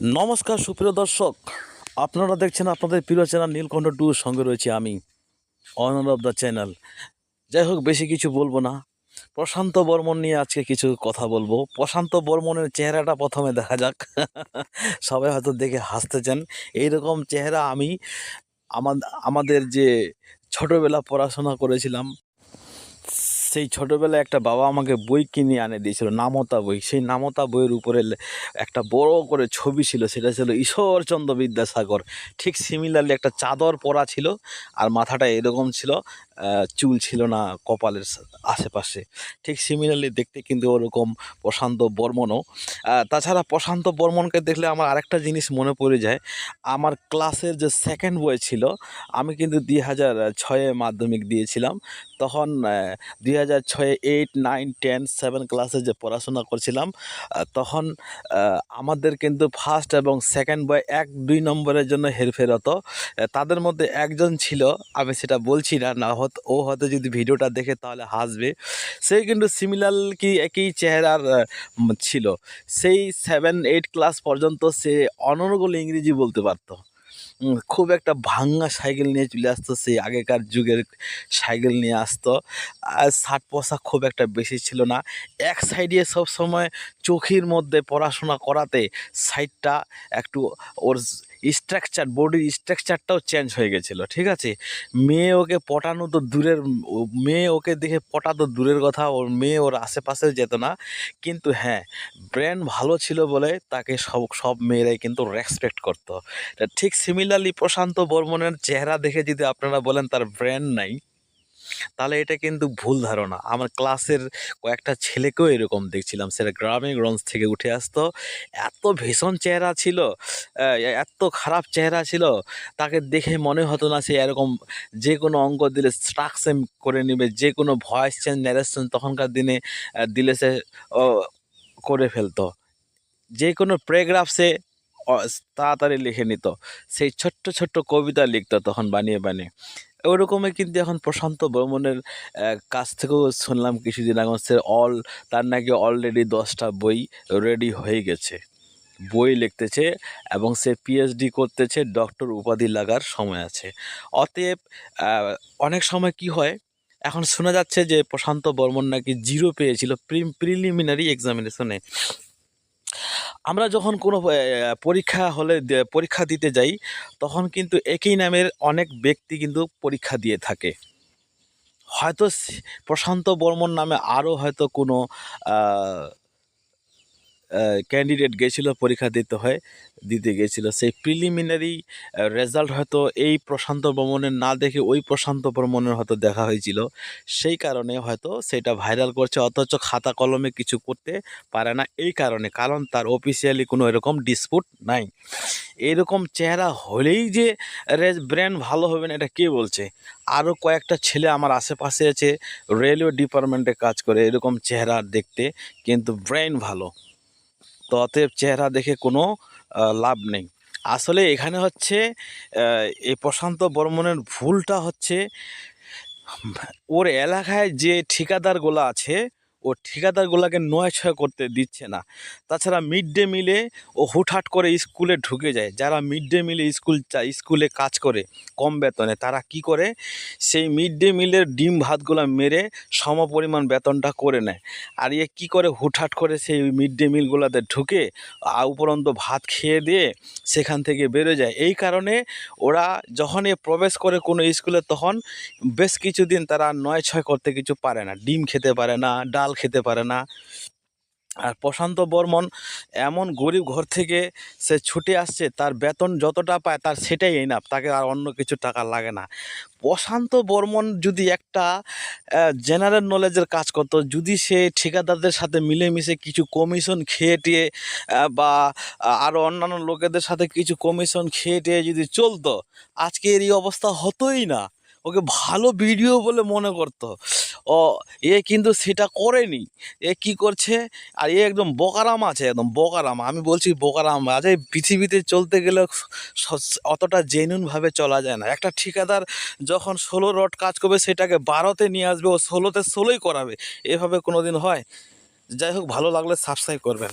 নমস্কার, সুপ্রিয় দর্শক। আপনারা দেখছেন আপনাদের প্রিয় চ্যানেল নীলকণ্ঠ টু সঙ্গে রয়েছে আমি অনার অফ দ্য চ্যানেল। যাই হোক, বেশি কিছু বলব না। প্রশান্ত বর্মন নিয়ে আজকে কিছু কথা বলব। প্রশান্ত বর্মনের চেহারাটা প্রথমে দেখা যাক। সবাই হয়তো দেখে হাসতেছেন। এইরকম চেহারা আমি আমাদের যে ছোটোবেলা পড়াশোনা করেছিলাম সেই ছোটোবেলায় একটা বাবা আমাকে বই কিনে আনে দিয়েছিল, নামতা বই। সেই নামতা বইয়ের উপরে একটা বড় করে ছবি ছিল, সেটা ছিল ঈশ্বরচন্দ্র বিদ্যাসাগর। ঠিক সিমিলারলি একটা চাদর পরা ছিল, আর মাথাটা এরকম ছিল চুল ছিল না কপালের আশেপাশে। ঠিক সিমিলারলি দেখতে কিন্তু ওরকম প্রশান্ত বর্মনও। তাছাড়া প্রশান্ত বর্মনকে দেখলে আমার আরেকটা জিনিস মনে পড়ে যায়। আমার ক্লাসের যে সেকেন্ড বই ছিল, আমি কিন্তু দুই হাজার ছয়ে মাধ্যমিক দিয়েছিলাম। তখন দুই হাজার ছয়ে এইট নাইন টেন সেভেন ক্লাসে যে পড়াশোনা করছিলাম তখন আমাদের কিন্তু ফার্স্ট এবং সেকেন্ড বয় এক, দুই নম্বরের জন্য হেরফের হতো। তাদের মধ্যে একজন ছিল, আমি সেটা বলছি না না ও হয়তো যদি ভিডিওটা দেখে তাহলে হাসবে। সে কিন্তু সিমিলার কি একই চেহারার ছিল। সেই সেভেন এইট ক্লাস পর্যন্ত সে অনর্গল ইংরেজি বলতে পারতো। খুব একটা ভাঙ্গা সাইকেল নিয়ে চলে আসতো। সেই আগেকার যুগের সাইকেল নিয়ে আসতো। আর শার্ট পোশাক খুব একটা বেশি ছিল না। এক সাইডে সব সময় চোখের মধ্যে পড়াশোনা করাতে সাইডটা একটু ওর স্ট্রাকচার বডির স্ট্রাকচারটাও চেঞ্জ হয়ে গেছিল, ঠিক আছে? মেয়ে ওকে পটানো তো দূরের মেয়ে ওকে দেখে পটা তো দূরের কথা, ওর মেয়ে ওর আশেপাশে যেত না, কিন্তু হ্যাঁ ব্রেন ভালো ছিল বলে তাকে সব সব মেয়েরাই কিন্তু রেসপেক্ট করতো। ঠিক সিমিলারলি প্রশান্ত বর্মনের চেহারা দেখে যদি আপনারা বলেন তার ব্রেন নাই। তাহলে এটা কিন্তু ভুল ধারণা। আমার ক্লাসের কয়েকটা ছেলেকেও এরকম দেখছিলাম। সেটা গ্রামে গঞ্জ থেকে উঠে আসতো। এত ভীষণ চেহারা ছিল এত খারাপ চেহারা ছিল, তাকে দেখে মনে হতো না সে এরকম যে কোনো অঙ্ক দিলে স্ট্রাকশন করে নেবে, যে কোনো ভয়েস চেঞ্জ ন্যারেশন তখনকার দিনে দিলে সে করে ফেলতো। যে কোনো প্যারাগ্রাফ সে তাড়াতাড়ি লিখে নিত। সেই ছোট্ট ছোট্ট কবিতা লিখতো তখন বানিয়ে বানিয়ে। ওরকমই কিন্তু এখন প্রশান্ত বর্মনের কাছ থেকেও শুনলাম কিছুদিন সে অল, তার নাকি অলরেডি দশটা বই রেডি হয়ে গেছে। বই লিখতেছে এবং সে পিএইচডি করতেছে ডক্টর উপাধি লাগার সময় আছে। অতএব অনেক সময় কি হয়, এখন শোনা যাচ্ছে যে প্রশান্ত বর্মন নাকি জিরো পেয়েছিল প্রিলিমিনারি এক্সামিনেশনে আমরা যখন কোনো পরীক্ষা হলে পরীক্ষা দিতে যাই, তখন কিন্তু একই নামের অনেক ব্যক্তি কিন্তু পরীক্ষা দিয়ে থাকে। হয়তো প্রশান্ত বর্মন নামে আরও হয়তো কোনো ক্যান্ডিডেট গেছিল, পরীক্ষা দিতে হয়, দিতে গেছিল। সেই প্রিলিমিনারি রেজাল্ট হয়তো এই প্রশান্ত ভ্রমণের না দেখে ওই প্রশান্ত ভ্রমণের হয়তো দেখা হয়েছিল। সেই কারণে হয়তো সেটা ভাইরাল করছে, অথচ খাতা কলমে কিছু করতে পারে না। এই কারণে, কারণ তার অফিসিয়ালি কোনো এরকম ডিসপুট নাই। এরকম চেহারা হলেই যে ব্রেন ভালো হবে না, এটা কে বলছে? আরও কয়েকটা ছেলে আমার আশেপাশে আছে রেলওয়ে ডিপার্টমেন্টে কাজ করে, এরকম চেহারা দেখতে, কিন্তু ব্রেন ভালো। তো অতএব চেহারা দেখে কোনো লাভ নেই। আসলে এখানে হচ্ছে এই প্রশান্ত বর্মনের ভুলটা হচ্ছে, ওর এলাকায় যে ঠিকাদারগুলো আছে ও ঠিকাদারগুলোকে নয় ছয় করতে দিচ্ছে না। তাছাড়া মিড ডে মিলে ও হুটহাট করে স্কুলে ঢুকে যায়। যারা মিড ডে মিলে স্কুল স্কুলে কাজ করে কম বেতনে, তারা কি করে? সেই মিড ডে মিলের ডিম ভাতগুলো মেরে সম পরিমাণ বেতনটা করে নেয়। আর ইয়ে কী করে হুটহাট করে সেই মিড ডে মিলগুলোতে ঢুকে উপরন্ত ভাত খেয়ে দিয়ে সেখান থেকে বেরো যায়। এই কারণে ওরা যখন এ প্রবেশ করে কোনো স্কুলে, তখন বেশ কিছুদিন তারা নয় ছয় করতে কিছু পারে না। ডিম খেতে পারে না, ডাল খেতে পারে না। আর প্রশান্ত বর্মন এমন গরিব ঘর থেকে সে ছুটে আসছে, তার বেতন যতটা পায় তার সেটাই এনাফ তাকে আর অন্য কিছু টাকা লাগে না। প্রশান্ত বর্মন যদি একটা জেনারেল নলেজের কাজ করতো, যদি সে ঠিকাদারদের সাথে মিলেমিশে কিছু কমিশন খেয়ে টিয়ে বা আরও অন্যান্য লোকেদের সাথে কিছু কমিশন খেয়ে টিয়ে যদি চলতো আজকে এর এই অবস্থা হতোই না। ওকে ভালো ভিডিও বলে মনে করতো। ও, এ কিন্তু সেটা করেনি। এ কি করছে? আর এ একদম বোকারাম আছে, একদম বোকারাম। আমি বলছি বোকারাম এই পৃথিবীতে চলতে গেলে অতটা জেনুনভাবে চলা যায় না। একটা ঠিকাদার যখন ষোলো রড কাজ করবে, সেটাকে বারোতে নিয়ে আসবে, ও ষোলোতে ষোলোই করাবে। এভাবে কোনো দিন হয়? যাই হোক, ভালো লাগলে সাবস্ক্রাইব করবেন।